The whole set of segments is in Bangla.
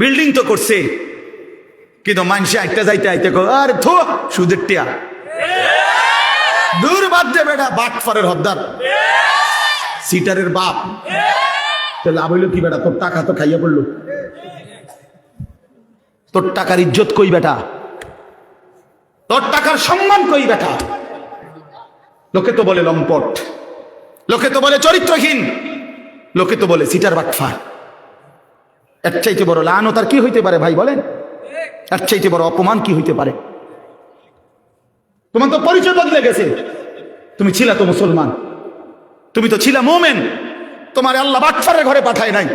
বিল্ডিং তো করছে। কিন্তু মানুষে একটা যাইতে আইতে আরে থো, সুদের টিয়া। দূর বাদ দে বেটা বাট ফারের হদ্দার সিটারের বাপ। লাভ হইল কি বেটা? তোর টাকা তো খাইয়া পড়ল। তোর টাকার ইজ্জত কই বেটা? তোর টাকার সম্মান কই বেটা? লোকে তো বলে লম্পট। লোকে তো বলে চরিত্রহীন। লোকে তো বলে সিটার বাটফার। এর চাইতে বড় লানো তার কি হইতে পারে ভাই বলেন? এর চাইতে বড় অপমান কি হইতে পারে? তোমার তো পরিচয় বদলে গেছে। তুমি ছিলা তো মুসলমান। তুমি তো ছিলা মোমেন। তোমার আল্লাহ বাটফারের ঘরে পাঠায় নাই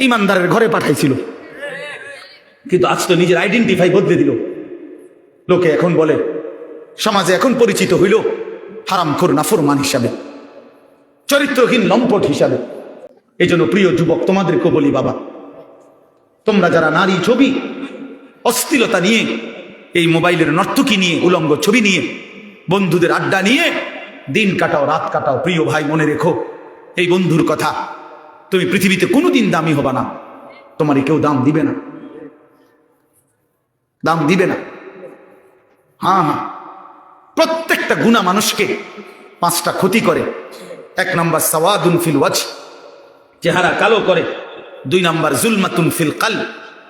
ইমানদারের ঘরে পাঠাইছিল। কিন্তু আজ তো নিজের আইডেন্টিফাই বদলে দিল। লোকে এখন বলে, সমাজে এখন পরিচিত হইল হারাম খোর নাফরমান হিসাবে, চরিত্রহীন লম্পট হিসাবে। এই জন্য প্রিয় যুবক, তোমাদেরকে বলি বাবা তোমরা যারা নারী ছবি, অস্থিলতা নিয়ে, এই মোবাইলের নর্তকী নিয়ে, উলঙ্গ ছবি নিয়ে, বন্ধুদের আড্ডা নিয়ে, দিন কাটাও, রাত কাটাও, প্রিয় ভাই, মনে রেখো, এই বন্ধুর কথা, তুমি পৃথিবীতে কোনোদিন দামি হবা না। তোমারই কেউ দাম দিবে না। দাম দিবে না। হ্যাঁ হ্যাঁ। প্রত্যেকটা গুণা মানুষকে পাঁচটা ক্ষতি করে। এক নম্বর, সওয়াদুন ফিল ওয়াজ চেহারা কালো করে। দুই নম্বর জুলমাতুন ফিল কাল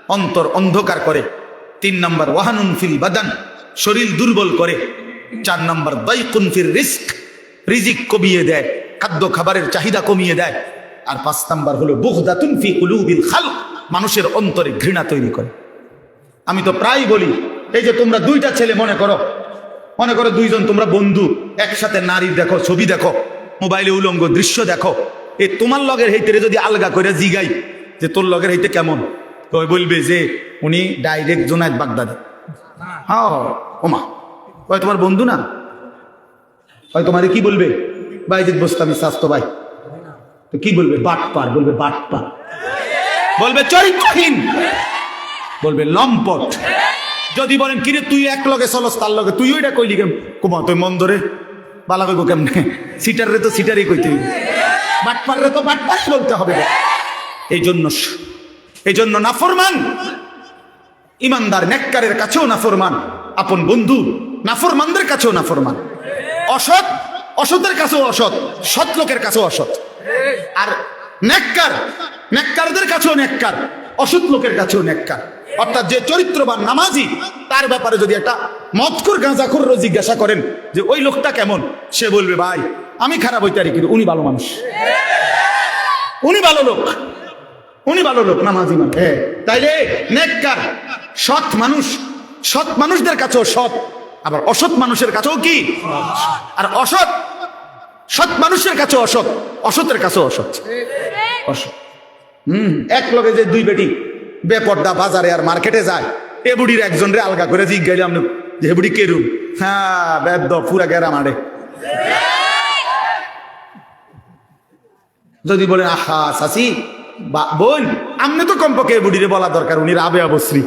অন্তর অন্ধকার করে। তিন নম্বর ওয়াহানুন ফিল বাদান, শরীর দুর্বল করে। চার নাম্বার দাইকুন ফিল রিস্ক, রিজিক কমিয়ে দেয়, খাদ্য খাবারের চাহিদা কমিয়ে দেয়। আর পাঁচ নাম্বার হলো বুগদাতুন ফি কুলুবিল খাল মানুষের অন্তরে ঘৃণা তৈরি করে। আমি তো প্রায় বলি, এই যে তোমরা দুইটা ছেলে মনে করো মনে করো দুইজন তোমরা বন্ধু, একসাথে নারী দেখো, ছবি দেখো, মোবাইলে উলঙ্গ দৃশ্য দেখো, এ তোমার লগের হেইতে যদি আলগা করে জিগাই যে তোর লগের হইতে কেমন? তো বলবে যে উনি ডাইরেক্ট জোনায়দ বাগদাদ। ওমা। ওই তোমার বন্ধু না? ওই তোমারে কি বলবে? বাইজিৎ বস্তামি স্বাস্থ্য ভাই। তো কি বলবে? বাট পার বলবে বাট পার বলবে, চরিত্রহীন। বলবে, লম্পট। যদি বলেন, কিরে, তুই এক লগে চলস, তার লগে? তুই ওইটা কইলি কেম? কুমা, তুই মন ধরে বালা কইব কেমনে? সিটার রে তো সিটারই কইতে। বাটপার রে তো বাট বাটপার বলতে হবে। এই জন্য এই জন্য নাফরমান। ইমানদার নেককারের কাছেও নাফরমান। আপন বন্ধু, নাফরমানদের কাছেও নাফরমান। অসৎ, অসতের কাছেও অসৎ, সৎ লোকের কাছেও অসৎ। আর নেককার, নেককারদের কাছেও নেককার, অসৎ লোকের কাছেও নেককার। অর্থাৎ যে চরিত্রবান নামাজি, তার ব্যাপারে যদি একটা মতকুর গাঁজাখুর জিজ্ঞাসা করেন যে, ওই লোকটা কেমন? সে বলবে, ভাই, আমি খারাপ হইতে পারি কিন্তু উনি ভালো মানুষ। উনি ভালো লোক। উনি ভালো লোক নামাজি মানে হ্যাঁ। তাইলে নেককার সৎ মানুষ সৎ মানুষদের কাছেও সৎ আবার অসৎ মানুষের কাছেও কি? আর অসৎ সৎ মানুষের কাছে অসৎ অসতের কাছেও অসৎ। অসৎ। হুম এক লগে যে দুই বেটি বেপর্দা বাজারে আর মার্কেটে যায় এ বুড়ির একজন রে আলগা করে জিগ গেলাম যে হে বুড়ি কেরু হ্যাঁ বেদ পুরা গেরা মারে যদি বলেন আহা সাসি বোন, আমনে তো কমপক্ষে বুড়িরে বলা দরকার, উনি রাবে অবশ্রী।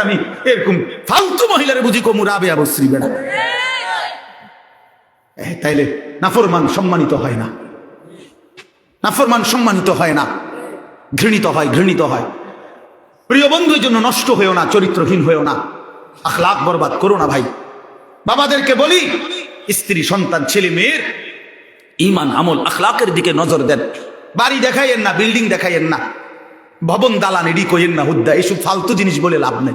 আমি নাফরমান সম্মানিত হয় না। হয় ঘৃণিত হয় ঘৃণিত হয়। প্রিয় বন্ধুর জন্য নষ্ট হয়েও না, চরিত্রহীন হয়েও না। আখলাক বরবাদ করো না ভাই। বাবাদেরকে বলি, স্ত্রী, সন্তান, ছেলে, মেয়ের ইমান, আমল, আখলাকের দিকে নজর দেন। বাড়ি দেখাইয়েন না, বিল্ডিং দেখাইয়েন না। ভবন দালান, এডি কইয়েন না, হুদ্দা, এইসব ফালতু জিনিস বলে লাভ নেই।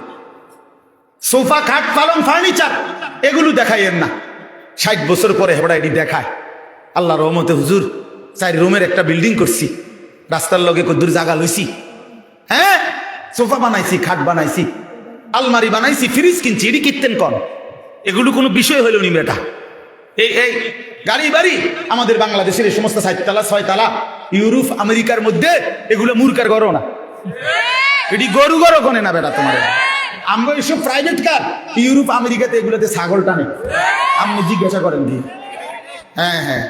সোফা, খাট, পালং, ফার্নিচার, এগুলো দেখাইয়েন না। ষাট বছর পরে হেবড়া এটি দেখায়। আল্লাহ রহমতে, হুজুর, চার রুমের একটা বিল্ডিং করছি। রাস্তার লগে কদ্দুর জায়গা লইছি। হ্যাঁ সোফা বানাইছি, খাট বানাইছি, আলমারি বানাইছি, ফ্রিজ কিনছি এটি কিনতেন কন? এগুলো কোনো বিষয় হইল নি বেটা? এই এই গাড়ি বাড়ি আমাদের বাংলাদেশের এই সমস্ত সাততলা ছয়তলা, ইউরোপ, আমেরিকার মধ্যে এগুলো মূর্খার গরো না। এটি গরু গরো কনে না বেটা তোমার। আমরা এসব প্রাইভেট কার ইউরোপ, আমেরিকাতে এগুলোতে ছাগল টানে। আপনি জিজ্ঞাসা করেন দিয়ে হ্যাঁ হ্যাঁ।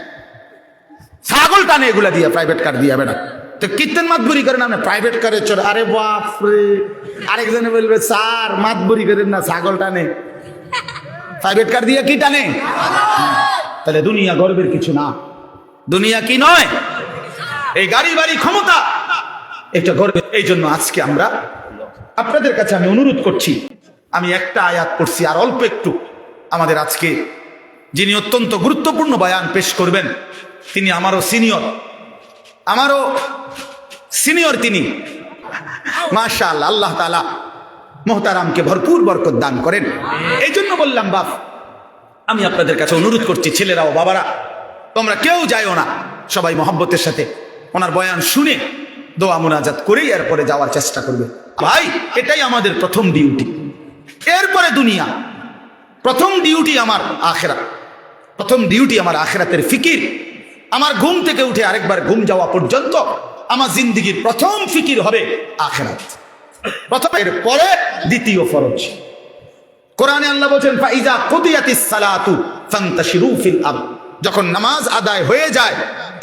ছাগল টানে এগুলা দিয়া প্রাইভেট কার দিয়া বেটা তো কীর্তন মাতবুরি করেন আপনি? প্রাইভেট কারে চলে আরে বাপরে! আরেকজনে বলবে, স্যার, মাতবুরি করেন না, ছাগল টানে। প্রাইভেট কার দিয়ে কি টানে? তাহলে দুনিয়া গর্বের কিছু না। দুনিয়া কি নয়? এই গাড়ি বাড়ি ক্ষমতা এটা গর্বে। এই জন্য আজকে আমরা আপনাদের কাছে আমি অনুরোধ করছি আমি একটা আয়াত করছি আর অল্প একটু। আমাদের আজকে যিনি অত্যন্ত গুরুত্বপূর্ণ বয়ান পেশ করবেন তিনি আমারও সিনিয়র। আমারও সিনিয়র তিনি। মাশা আল্লাহ আল্লাহ তালা মোহতারামকে ভরপুর বরকত দান করেন। এই জন্য বললাম বাপ আমি আপনাদের কাছে অনুরোধ করছি ছেলেরা ও বাবারা, তোমরা কেউ যাইও না। সবাই মহব্বতের সাথে ওনার বয়ান শুনে দোয়া মোনাজাত করেই এরপরে যাওয়ার চেষ্টা করবে। ভাই, এটাই আমাদের প্রথম ডিউটি। এরপরে দুনিয়া। প্রথম ডিউটি আমার আখেরা প্রথম ডিউটি আমার আখেরাতের ফিকির। আমার ঘুম থেকে উঠে আরেকবার ঘুম যাওয়া পর্যন্ত আমার জিন্দগির প্রথম ফিকির হবে আখেরাত। প্রথম এর পরে দ্বিতীয় ফরজ। কোরআনে আল্লাহ বলছেন, ফাইজা কুদিয়াতিস সালাতু ফান্তাশিরু ফিল আরদ। যখন নামাজ আদায় হয়ে যায়,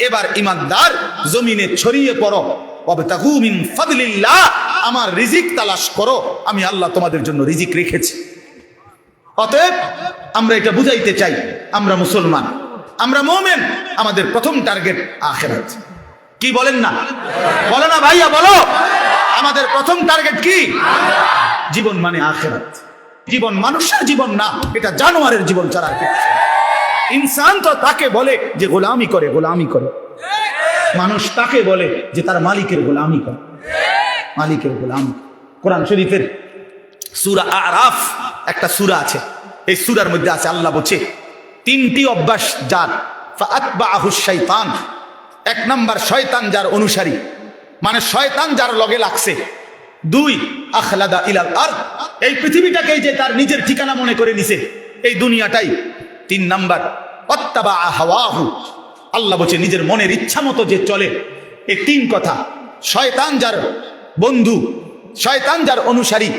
এবার ইমানদার জমিনে ছড়িয়ে পড়ো। ওয়াবতাগু মিন ফাদলিল্লাহ, আমার রিজিক তালাশ করো। আমি আল্লাহ তোমাদের জন্য রিজিক রেখেছি। অতএব আমরা এটা বুঝাইতে চাই, আমরা মুসলমান, আমরা মোমেন, আমাদের প্রথম টার্গেট আখেরাত। কি বলেন না? বলো না ভাইয়া, বলো। আমাদের প্রথম টার্গেট কি? জীবন মানে আখেরাত। জীবন মানুষের জীবন না, এটা জানোয়ারের জীবন ছাড়া ইনসান তো তাকে বলে যে গোলামি করে গোলামি করে। মানুষ তাকে বলে যে তার মালিকের গোলামি করে। মালিকের গোলামি কোরআন শরীফের সুরা আরাফ একটা সুরা আছে। এই সুরার মধ্যে আছে, আল্লাহ বলছে, তিনটি অভ্যাস যার শাইতান এক নাম্বার, শয়তান যার অনুসারী। মানে শয়তান যার লগে লাগছে। দুই, আখলাদা ইলাল আর এই পৃথিবীটাকেই যে তার নিজের ঠিকানা মনে করে নিছে, এই দুনিয়াটাই তিন নাম্বার। অত্তাবা হাওয়াহু। আল্লাহ বলছে, নিজের মনের ইচ্ছা মতো যে চলে এই তিন কথা। শয়তান যার বন্ধু, শয়তান যার অনুসারী,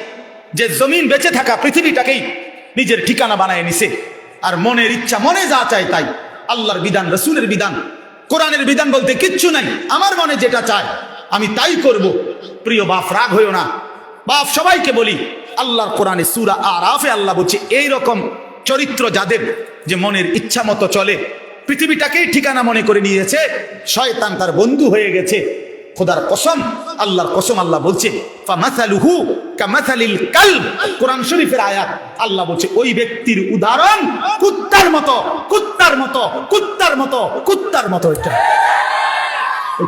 যে জমিন বেঁচে থাকা পৃথিবীটাকেই নিজের ঠিকানা বানায় নিছে। আর মনের ইচ্ছা, মনে যা চায় তাই। আল্লাহর বিধান, রসুলের বিধান, কোরআনের বিধান বলতে কিচ্ছু নাই। আমার মনে যেটা চায় আমি তাই করব। প্রিয় বাপ, রাগ হইও না। বাপ, সবাইকে বলি, আল্লাহর কোরআনে সুরা আর আরাফে আল্লাহ বলছে এই রকম চরিত্র যাদের যে মনের ইচ্ছা মতো চলে, পৃথিবীটাকেই ঠিকানা মনে করে নিয়েছে, শয়তান তার বন্ধু হয়ে গেছে। খোদার কসম, আল্লাহর কসম আল্লাহ বলছে কোরআন শরীফের আয়াত, আল্লাহ বলছে, ওই ব্যক্তির উদাহরণ কুত্তার মতো কুত্তার মতো কুত্তার মতো কুত্তার মতো এটা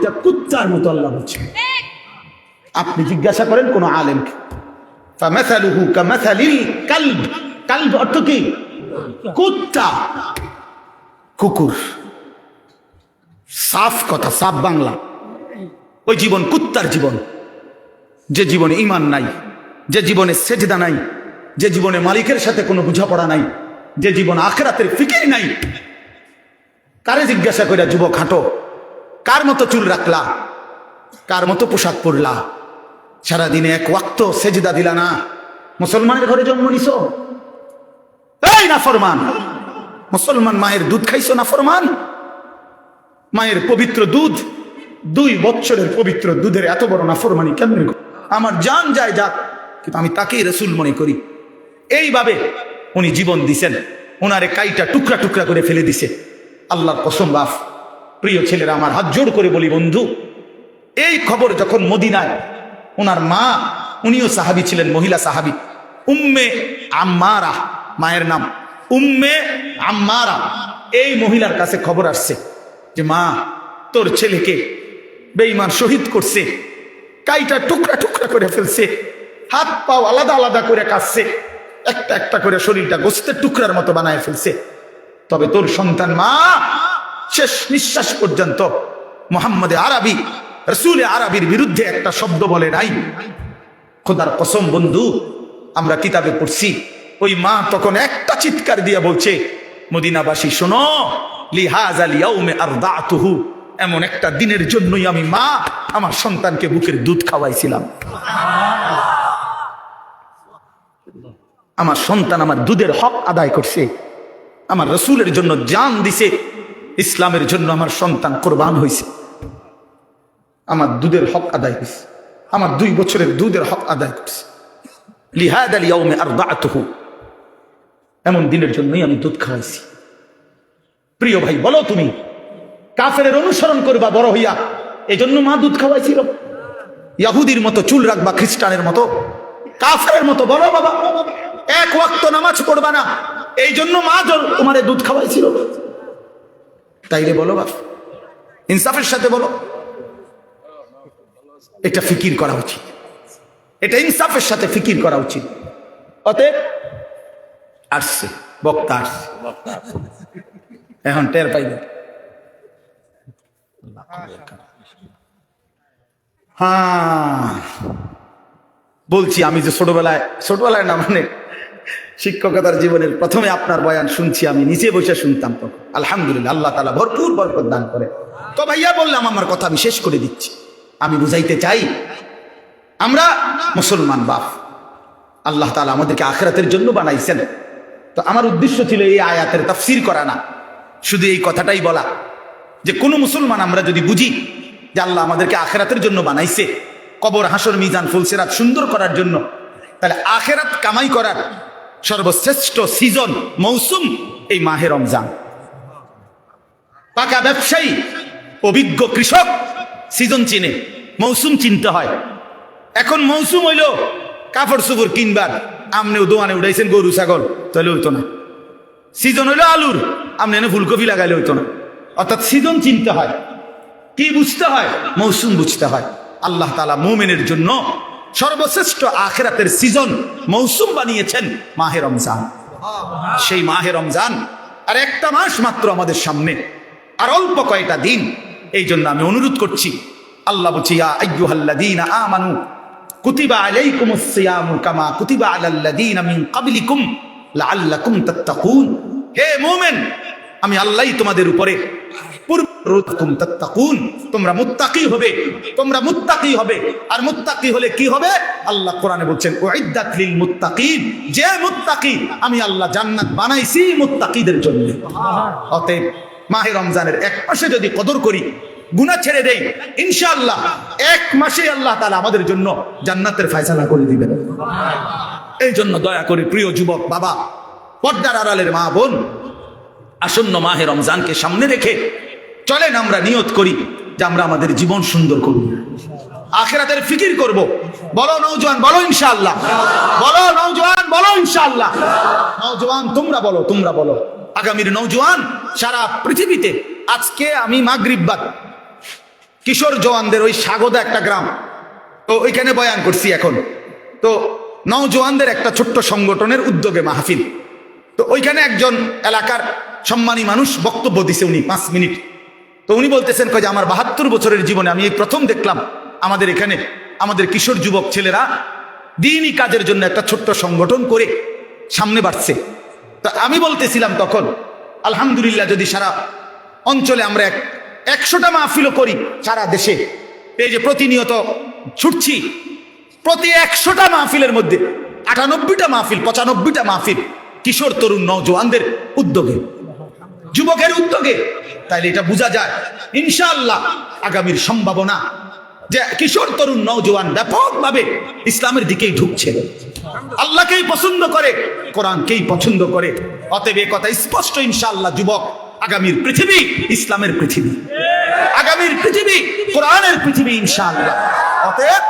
এটা কুত্তার মতো আল্লাহ বলছে। আপনি জিজ্ঞাসা করেন কোন আলেমকে। কালব। অর্থ কি? কুত্তা। কুকুর। সাফ কথা, সাফ বাংলা। ওই জীবন কুত্তার জীবন। যে জীবনে ইমান নাই, যে জীবনে সেজদা নাই, যে জীবনে মালিকের সাথে কোনো বোঝাপড়া নাই, যে জীবন আখরাতের ফিকির নাই। কারে জিজ্ঞাসা করে যুবক, হাঁটো। কার মতো চুল রাখলা? কার মতো পোশাক পরলা? সারাদিনে এক ওয়াক্ত সেজদা দিলা না? মুসলমানের ঘরে জন্ম নিছ? এই না ফরমান মুসলমান মায়ের দুধ খাইছো না ফরমান মায়ের পবিত্র দুধ, দুই বৎসরের পবিত্র দুধের এত বড় নাফরমানি কেমন আমার জান যায় যাক, কিন্তু আমি তাকেই রসুল মনে করি। এইভাবে উনি জীবন দিছেন। ওনারে কাইটা টুকরা টুকরা করে ফেলে দিছে। আল্লাহর কসম বাফ প্রিয় ছেলেরা, আমার হাত জোড় করে বলি, বন্ধু, এই খবর যখন মদিনায় ওনার মা, উনিও সাহাবি ছিলেন, মহিলা সাহাবি, উম্মে আম্মারা, মায়ের নাম, উম্মে আম্মারা, এই মহিলার কাছে খবর আসছে যে, মা, তোর ছেলেকে বেঈমান শহীদ করছে, কাইটা টুকরা টুকরা করে ফেলছে, হাত পাও আলাদা আলাদা করে কাটছে একটা একটা করে শরীরটা গোস্তের টুকরার মতো বানায় ফেলছে। তবে তোর সন্তান, মা শেষ নিঃশ্বাস পর্যন্ত মোহাম্মদে আরবি, রসুল আরবির বিরুদ্ধে একটা শব্দ বলে নাই। খোদার কসম বন্ধু, আমরা কিতাবে পড়ছি, ওই মা তখন একটা চিৎকার দিয়ে বলছে, মদিনাবাসী, শোনো, লিহাজ আলিয়াউমে আর দাতুহু এমন একটা দিনের জন্যই আমি মা আমার সন্তানকে বুকের দুধ খাওয়াইছিলাম। আমার সন্তান আমার দুধের হক আদায় করছে, আমার রসুলের জন্য জান দিছে ইসলামের জন্য আমার সন্তান কোরবান হয়েছে আমার দুধের হক আদায় হয়েছে আমার দুই বছরের দুধের হক আদায় করছে। লিহাদ আল ইয়ৌমে আর দাতুহু এমন দিনের জন্যই আমি দুধ খাওয়াইছি। প্রিয় ভাই, বলো তুমি কাফের অনুসরণ করবা বড় হইয়া এই জন্য মা দুধ খাওয়াইছিল। ইয়াহুদির মতো চুল রাখবা, খ্রিস্টানের মতো। কাফের মতো, বলো বাবা, এক ওয়াক্ত নামাজ পড়বা না এই জন্য মা তোমারে দুধ খাওয়াইছিল। তাইলে বলো বা ইনসাফের সাথে বলো। এটা ফিকির করা উচিত। এটা ইনসাফের সাথে ফিকির করা উচিত। অতএব আসছে, বক্তা আসছে। এখন টের পাইবে। হ্যাঁ বলছি আমি যে ছোটবেলায় ছোটবেলায় না মানে শিক্ষকতার জীবনের প্রথমে আপনার বয়ান শুনছি, আমি নিচে বসে শুনতাম তখন। আলহামদুলিল্লাহ, আল্লাহ তালা ভরপুর বরকত দান করে। তো ভাইয়া বললাম, আমার কথা আমি শেষ করে দিচ্ছি। আমি বুঝাইতে চাই, আমরা মুসলমান বাপ, আল্লাহ তালা আমাদেরকে আখরাতের জন্য বানাইছেন। তো আমার উদ্দেশ্য ছিল এই আয়াতের তাফসির করা না, শুধু এই কথাটাই বলা, যে কোনো মুসলমান আমরা যদি বুঝি যে আল্লাহ আমাদেরকে আখেরাতের জন্য বানাইছে, কবর, হাসর, মিজান, ফুলসেরাত সুন্দর করার জন্য, তাহলে আখেরাত কামাই করার সর্বশ্রেষ্ঠ সিজন মৌসুম এই মাহে রমজান। পাকা ব্যবসায়ী, অভিজ্ঞ কৃষক সিজন চিনে, মৌসুম চিনতে হয়। এখন মৌসুম হইল কাপড় চোপড় কিনবার। আমনেও দোয়ানে উঠাইছেন গরু, ছাগল, তাহলে হইতো না। সিজন হইল আলুর আপনি এনে ফুলকপি লাগাইলে হইতো না। অর্থাৎ সিজন চিনতে হয়। কি বুঝতে হয়? মৌসুম বুঝতে হয়। আল্লাহ তালা মোমেনের জন্য সর্বশ্রেষ্ঠ আখেরাতের সিজন মৌসুম বানিয়েছেন মাহে রমজান। সেই মাহে রমজান আর একটা মাস মাত্র আমাদের সামনে, আর অল্প কয়টা দিন। এই জন্য আমি অনুরোধ করছি, আল্লাহ আইয়ুহাল্লাযীনা আমানু, কুতিবা কুতিবা হে আমি আল্লাহই তোমাদের উপরে পূর্বরুকুম তাত্তাকুন। তোমরা মুত্তাকি হবে, তোমরা মুত্তাকি হবে। আর মুত্তাকি হলে কি হবে? আল্লাহ কোরআনে বলছেন, উইদ্দাত লিল যে মুত্তাকি, আমি আল্লাহ জান্নাত বানাইছি মুত্তাকিদের জন্য। অতএব মাহে রমজানের এক মাসে যদি কদর করি, গুনাহ ছেড়ে দেই, ইনশাআল্লাহ এক মাসে আল্লাহ তাআলা আমাদের জন্য জান্নাতের ফয়সালা করে দিবেন। এই জন্য দয়া করে প্রিয় যুবক, বাবা, পর্দার আড়ালের মা বোন, আসন্ন মাহে রমজানকে সামনে রেখে চলেন আমরা নিয়ত করি যে আমরা আমাদের জীবন সুন্দর করব। আখেরাতের ফিকির করব। বলো নৌজওয়ান বলো ইনশাআল্লাহ। বলো নৌজওয়ান বলো ইনশাআল্লাহ। নৌজওয়ান তোমরা বলো তোমরা বলো। আগামীর নৌজওয়ান সারা পৃথিবীতে আজকে আমি মাগরিববাদ কিশোর জওয়ানদের ওই স্বাগত একটা গ্রাম। তো ওইখানে বয়ান করছি এখন। তো নওজওয়ানদের একটা ছোট্ট সংগঠনের উদ্যোগে মাহফিল। তো ওইখানে একজন এলাকার সম্মানী মানুষ বক্তব্য দিছে উনি, পাঁচ মিনিট। তো উনি বলতেছেন কয় যে আমার বাহাত্তর বছরের জীবনে আমি এই প্রথম দেখলাম আমাদের এখানে, আমাদের কিশোর যুবক ছেলেরা দিনই কাজের জন্য একটা ছোট্ট সংগঠন করে সামনে বাড়ছে। তো আমি বলতেছিলাম তখন, আলহামদুলিল্লাহ, যদি সারা অঞ্চলে আমরা এক, একশোটা মাহফিলও করি সারা দেশে, এই যে প্রতিনিয়ত ছুটছি, প্রতি একশোটা মাহফিলের মধ্যে আটানব্বইটা মাহফিল, পঁচানব্বইটা মাহফিল কিশোর, তরুণ নওজোয়ানদের উদ্যোগে যুবকের উদ্যোগে। তাইলে এটা বোঝা যায়। ইনশাআল্লাহ আগামীর সম্ভাবনা যে কিশোর, তরুণ, নওজোয়ান ব্যাপকভাবে ইসলামের দিকেই ঢুকছে। আল্লাহকেই পছন্দ করে, কোরআনকেই পছন্দ করে। অতএব এ কথা স্পষ্ট ইনশাআল্লাহ, যুবক, আগামীর পৃথিবী ইসলামের পৃথিবী। আগামীর পৃথিবী কোরআনের পৃথিবী ইনশাআল্লাহ। অতএব